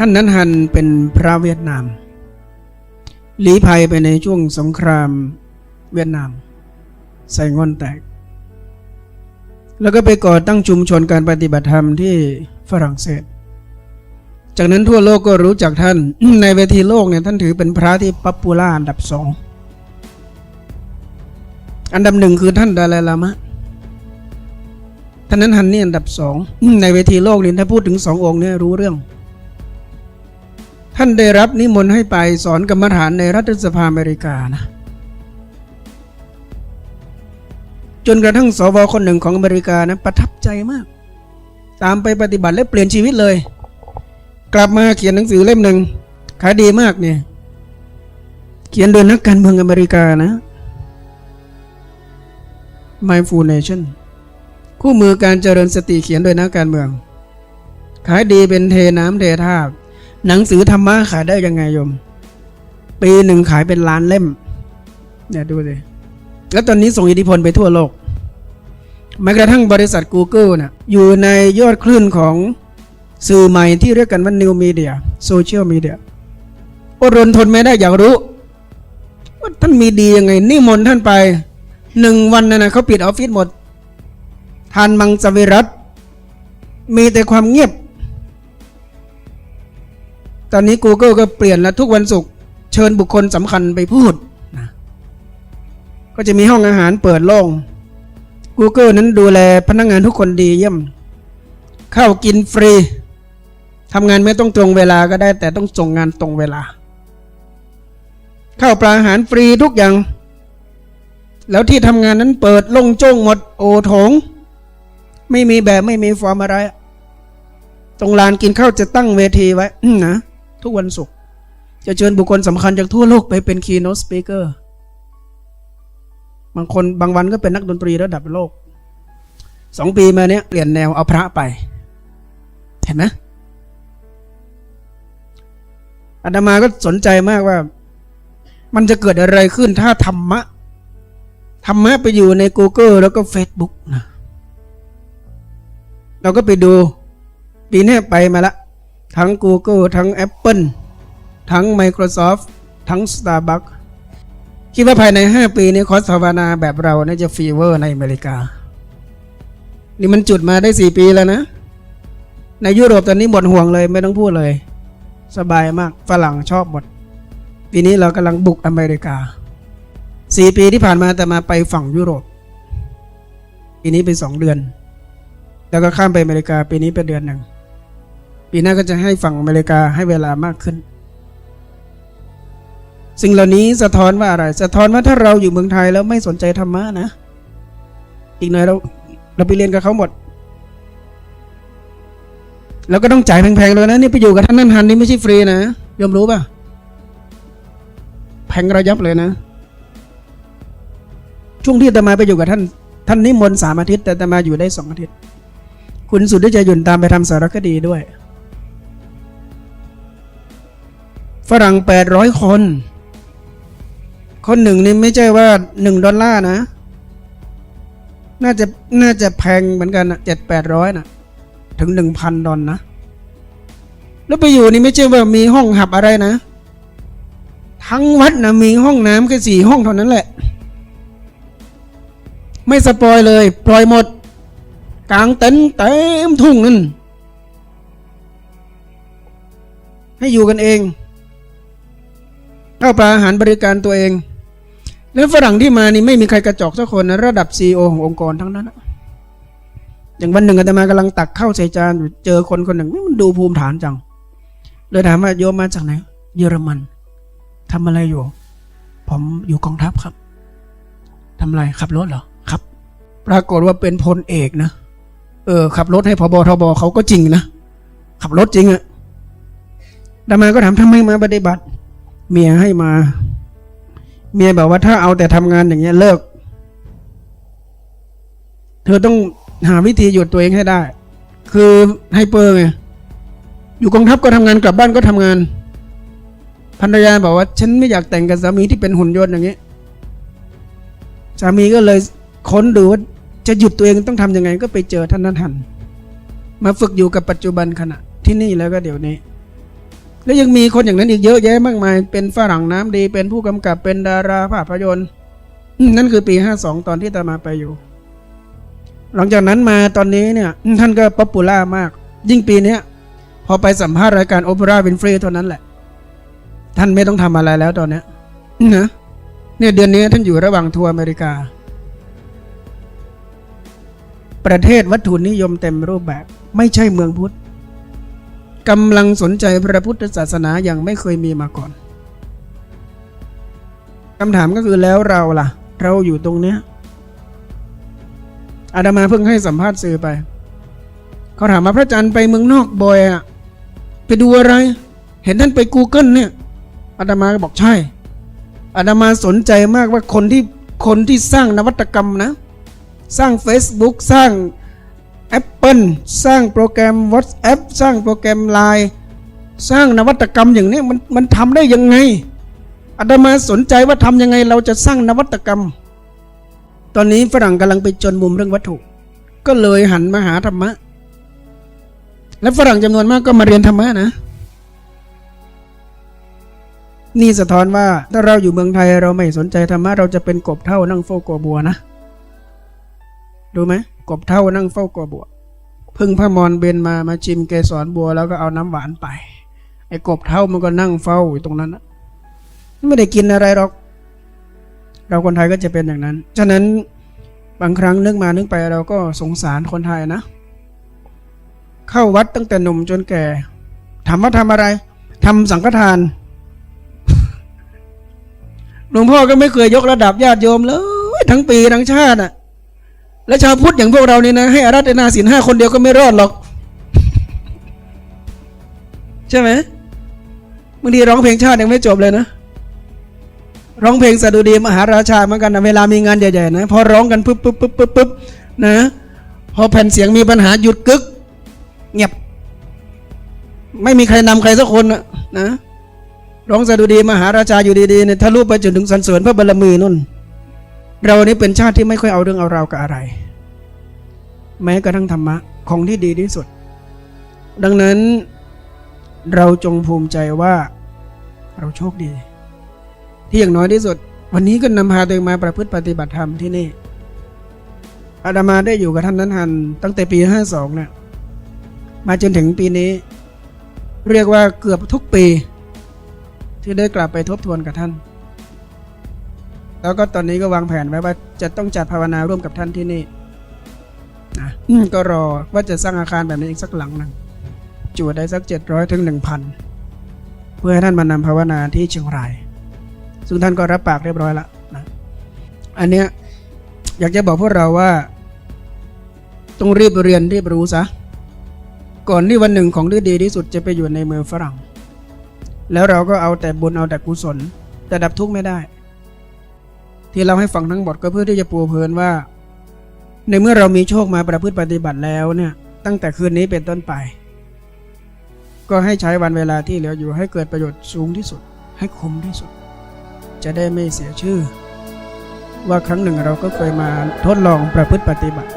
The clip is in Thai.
ท่านนั้นฮันเป็นพระเวียดนามหลีภัยไปในช่วงสงครามเวียดนาม ใส่งอนแตก แล้วก็ไปก่อตั้งชุมชนการปฏิบัติธรรมที่ฝรั่งเศส จากนั้นทั่วโลกก็รู้จักท่าน ในเวทีโลกเนี่ยท่านถือเป็นพระที่ป๊อปปูล่าอันดับสอง อันดับหนึ่งคือท่านดาลายลามะ ท่านนั้นฮันนี่อันดับสอง ในเวทีโลกนี่ถ้าพูดถึงสององค์เนี่ยรู้เรื่อง ท่านได้รับนิมนต์ให้ไปสอนกรรมฐานในรัฐสภาอเมริกานะ จนกระทั่งสวคนหนึ่งของอเมริกานะประทับใจมาก ตามไปปฏิบัติและเปลี่ยนชีวิตเลย กลับมาเขียนหนังสือเล่มหนึ่งขายดีมากเนี่ย เขียนโดยนักการเมืองอเมริกานะ Mindful Nation คู่มือการเจริญสติเขียนโดยนักการเมือง ขายดีเป็นเทน้ำเทท่า หนังสือธรรมะขายได้ยังไงโยม ปีหนึ่งขายเป็นล้านเล่ม เนี่ยดูสิแล้วตอนนี้ส่งอิทธิพลไปทั่วโลกแม้กระทั่งบริษัท Google นะ่ะอยู่ในยอดคลื่นของสื่อใหม่ที่เรียกกันว่า New Media Social Media อดรนทนไม่ได้อยากรู้ ว่าท่านมีดียังไงนิมนต์ท่านไปหนึ่งวันนะนะเขาปิดออฟฟิศหมด ทานมังสวิรัตมีแต่ความเงียบ ตอนนี้ Google ก็เปลี่ยนแล้วทุกวันศุกร์เชิญบุคคลสำคัญไปพูดนะก็จะมีห้องอาหารเปิดโล่ง Google นั้นดูแลพนักงานทุกคนดีเยี่ยม เข้ากินฟรีทำงานไม่ต้องตรงเวลาก็ได้ แต่ต้องส่งงานตรงเวลา เข้าปลาอาหารฟรีทุกอย่าง แล้วที่ทำงานนั้นเปิดโล่งโจ้งหมดโอถง ไม่มีแบบไม่มีฟอร์มอะไร ตรงลานกินข้าวจะตั้งเวทีไว้นะ ทุกวันศุกร์จะเชิญบุคคลสำคัญจากทั่วโลกไปเป็น keynote speaker บางคนบางวันก็เป็นนักดนตรีระดับโลกสองปีมาเนี้ยเปลี่ยนแนวเอาพระไป เห็นไหมอาตมาก็สนใจมากว่า มันจะเกิดอะไรขึ้นถ้าธรรมะ ธรรมะไปอยู่ใน Google แล้วก็ Facebook นะเราก็ไปดู ปีนี้ไปมาละ ทั้ง Google ทั้ง Apple ทั้ง Microsoft ทั้ง Starbucks คิดว่าภายใน 5 ปีนี้คอสภาวนาแบบเราน่าจะฟีเวอร์ในอเมริกา นี่มันจุดมาได้ 4 ปีแล้วนะ ในยุโรปตอนนี้หมดห่วงเลยไม่ต้องพูดเลย สบายมากฝรั่งชอบหมด ปีนี้เรากำลังบุกอเมริกา 4 ปีที่ผ่านมาแต่มาไปฝั่งยุโรป ปีนี้ไปสองเดือน แล้วก็ข้ามไปอเมริกาปีนี้เป็นเดือนหนึ่ง ปีหน้าก็จะให้ฝั่งอเมริกาให้เวลามากขึ้น สิ่งเหล่านี้สะท้อนว่าอะไร สะท้อนว่าถ้าเราอยู่เมืองไทยแล้วไม่สนใจธรรมะนะ อีกหน่อยเราเราไปเรียนกับเขาหมดแล้วก็ต้องจ่ายแพงๆเลยนะนี่ไปอยู่กับท่านนั่นทันนี่ไม่ใช่ฟรีนะยอมรู้ป่ะแพงระยับเลยนะ ช่วงที่อาตมาไปอยู่กับท่าน ท่านนิมนต์สามอาทิตย์แต่อาตมาอยู่ได้สองอาทิตย์ คุณสุดที่จะหยุ่นตามไปทำสารคดีด้วย ฝรั่งแปดร้อยคน คนหนึ่งนี่ไม่ใช่ว่าหนึ่งดอลลาร์นะ น่าจะน่าจะแพงเหมือนกันนะเจ็ดแปดร้อยนะถึงหนึ่งพันดอลนะ แล้วไปอยู่นี่ไม่ใช่ว่ามีห้องหับอะไรนะ ทั้งวัดนะมีห้องน้ำแค่สี่ห้องเท่านั้นแหละ ไม่สปอยเลย ปล่อยหมด กลางเต็นเต็มทุ่งนั่นให้อยู่กันเอง ข้าวปลาอาหารบริการตัวเอง แล้วฝรั่งที่มานี่ไม่มีใครกระจอกสักคนนะระดับซีอขององค์กรทั้งนั้นอย่างวันหนึ่งอาตมากำลังตักข้าวใส่จานอยู่เจอคนคนหนึ่งมันดูภูมิฐานจังเลยถามว่าโยมมาจากไหน เยอรมันทำอะไรอยู่ ผมอยู่กองทัพครับทำอะไรขับรถเหรอครับ ปรากฏว่าเป็นพลเอกนะเออขับรถให้พบทบเขาก็จริงนะขับรถจริงอะดามาก็ถามทำไมมาปฏิบัติ เมียให้มา เมียบอกว่าถ้าเอาแต่ทำงานอย่างเงี้ยเลิก เธอต้องหาวิธีหยุดตัวเองให้ได้ คือไฮเปอร์ไงอยู่กองทัพก็ทำงานกลับบ้านก็ทำงานภรรยาบอกว่า ฉันไม่อยากแต่งกับสามีที่เป็นหุ่นยนต์อย่างนี้ยสามีก็เลยค้นดูว่าจะหยุดตัวเองต้องทำยังไงก็ไปเจอท่านนั้นทันมาฝึกอยู่กับปัจจุบันขณะที่นี่แล้วก็เดี๋ยวนี้ แล้วยังมีคนอย่างนั้นอีกเยอะแยะมากมาย เป็นฝรั่งน้ำดี เป็นผู้กำกับ เป็นดาราภาพยนตร์ นั่นคือปีห้าสองตอนที่อาตมาไปอยู่ หลังจากนั้นมาตอนนี้เนี่ย ท่านก็ป๊อปปูล่ามาก ยิ่งปีเนี้ยพอไปสัมภาษณ์รายการโอเปร่าวินฟรีเท่านั้นแหละ ท่านไม่ต้องทำอะไรแล้วตอนเนี้ยนะเนี่ยเดือนนี้ท่านอยู่ระหว่างทัวร์อเมริกา ประเทศวัตถุนิยมเต็มรูปแบบ ไม่ใช่เมืองพุทธ กำลังสนใจพระพุทธศาสนาอย่างไม่เคยมีมาก่อนคำถามก็คือแล้วเราล่ะ เราอยู่ตรงเนี้ยอาดามาเพิ่งให้สัมภาษณ์สื่อไปเขาถามมาพระอาจารย์ไปเมืองนอกบ่อยอะไปดูอะไร เห็นท่านไป Google เนี่ยอาดามาก็บอกใช่อาดามาสนใจมากว่าคนที่คนที่สร้างนวัตกรรมนะ สร้าง Facebook สร้าง Apple สร้างโปรแกรม WhatsApp สร้างโปรแกรม Line สร้างนวัตกรรมอย่างนี้มันมันทำได้ยังไงอาดามาสนใจว่าทำยังไงเราจะสร้างนวัตกรรม ตอนนี้ฝรั่งกำลังไปจนมุมเรื่องวัตถุ ก็เลยหันมาหาธรรมะ และฝรั่งจำนวนมากก็มาเรียนธรรมะนะ นี่สะท้อนว่าถ้าเราอยู่เมืองไทยเราไม่สนใจธรรมะเราจะเป็นกบเท่านั่งเฝ้ากอบัวนะ ดูไหม กบเท่านั่งเฝ้ากอบัวพึ่งพระมรเบนมามาชิมเกสรบัวแล้วก็เอาน้ำหวานไป ไอ้กบเท่ามันก็นั่งเฝ้าอยู่ตรงนั้นนะไม่ได้กินอะไรหรอก เราคนไทยก็จะเป็นอย่างนั้น ฉะนั้นบางครั้งนึกมานึกไปเราก็สงสารคนไทยนะ เข้าวัดตั้งแต่หนุ่มจนแก่ถามว่าทำอะไรทำสังฆทานหลวงพ่อก็ไม่เคยยกระดับญาติโยมเลย ทั้งปีทั้งชาติอะ และชาวพุทธอย่างพวกเราเนี่ยนะให้อารัตนาศีลห้าคนเดียวก็ไม่รอดหรอก ใช่ไหมบางทีร้องเพลงชาติยังไม่จบเลยนะ ร้องเพลงสดุดีมหาราชาเหมือนกันนะเวลามีงานใหญ่ๆนะพอร้องกันปุ๊บปุ๊บปุ๊บปุ๊บปุ๊บนะพอแผ่นเสียงมีปัญหาหยุดกึก เงียบ ไม่มีใครนำใครสักคนนะนะร้องสดุดีมหาราชาอยู่ดีๆเนี่ยทะลุไปจนถึงสรรเสริญพระบารมีนุ่น เรานี่เป็นชาติที่ไม่ค่อยเอาเรื่องเอาราวกับอะไร แม้กระทั่งธรรมะของที่ดีที่สุด ดังนั้นเราจงภูมิใจว่าเราโชคดี ที่อย่างน้อยที่สุด วันนี้ก็นำพาตัวเองมาประพฤติปฏิบัติธรรมที่นี่อาดามาได้อยู่กับท่านนั้นหันตั้งแต่ปีห้าสองเนี่ยมาจนถึงปีนี้ เรียกว่าเกือบทุกปี ที่ได้กลับไปทบทวนกับท่าน แล้วก็ตอนนี้ก็วางแผนไว้ว่าจะต้องจัดภาวนาร่วมกับท่านที่นี่นะก็รอว่าจะสร้างอาคารแบบนี้อีกสักหลังหนึ่งจูดได้สักเจ็ดร้อยถึงหนึ่งพันเพื่อให้ท่านมานำภาวนาที่เชียงราย ซึ่งท่านก็รับปากเรียบร้อยล้วนะอันเนี้ยอยากจะบอกพวกเราว่าต้องรีบเรียนรีบรู้ซะก่อนที่วันหนึ่งของที่ดีที่สุดจะไปอยู่ในเมืองฝรั่ง แล้วเราก็เอาแต่บุญเอาแต่กุศลแต่ดับทุกข์ไม่ได้ ที่เราให้ฟังทั้งหมดก็เพื่อที่จะปูเพลินว่า ในเมื่อเรามีโชคมาประพฤติปฏิบัติแล้วเนี่ย ตั้งแต่คืนนี้เป็นต้นไป ก็ให้ใช้วันเวลาที่เหลืออยู่ให้เกิดประโยชน์สูงที่สุด ให้คุ้มที่สุด จะได้ไม่เสียชื่อ ว่าครั้งหนึ่งเราก็เคยมาทดลองประพฤติปฏิบัติ